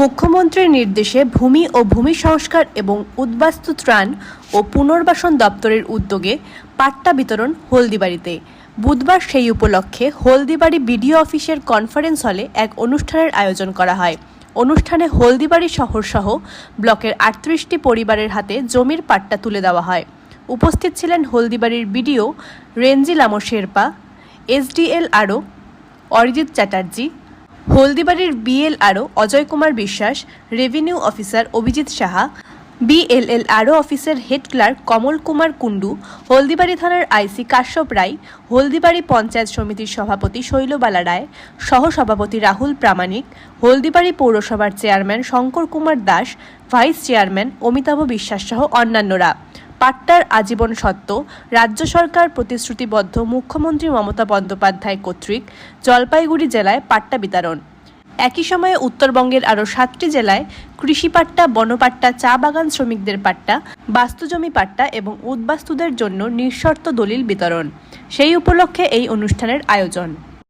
মুখ্যমন্ত্রীর নির্দেশে ভূমি ও ভূমি সংস্কার এবং উদ্বাস্তু ত্রাণ ও পুনর্বাসন দপ্তরের উদ্যোগে পাট্টা বিতরণ হলদিবাড়িতে। বুধবার সেই উপলক্ষে হলদিবাড়ি বিডিও অফিসের কনফারেন্স হলে এক অনুষ্ঠানের আয়োজন করা হয়। অনুষ্ঠানে হলদিবাড়ি শহরসহ ব্লকের আটত্রিশটি পরিবারের হাতে জমির পাট্টা তুলে দেওয়া হয়। উপস্থিত ছিলেন হলদিবাড়ির BDO Renjilamo Sherpa, SDL RO, Arijit Chatterjee হলদিবাড়ির BLRO Ajay Kumar Biswas, revenue officer Abhijit Saha, BLL RO অফিসের হেড ক্লার্ক কমল কুমার কুণ্ডু, হলদিবাড়ি থানার আইসি কাশ্যপ রায়, হলদিবাড়ি পঞ্চায়েত সমিতির সভাপতি শৈলবালা রায়, সহসভাপতি রাহুল প্রামাণিক, হলদিবাড়ি পৌরসভার chairman Shankar Kumar Das, vice chairman Amitabh Biswas সহ অন্যান্যরা। পাট্টার আজীবন সত্ত্ব রাজ্য সরকার প্রতিশ্রুতিবদ্ধ মুখ্যমন্ত্রী মমতা বন্দ্যোপাধ্যায় কর্তৃক জলপাইগুড়ি জেলায় পাট্টা বিতরণ। একই সময়ে উত্তরবঙ্গের আরও সাতটি জেলায় কৃষি পাট্টা বনপাট্টা চা বাগান শ্রমিকদের পাট্টা, বাস্তুজমি পাট্টা এবং উদ্বাস্তুদের জন্য নিঃশর্ত দলিল বিতরণ। সেই উপলক্ষে এই অনুষ্ঠানের আয়োজন।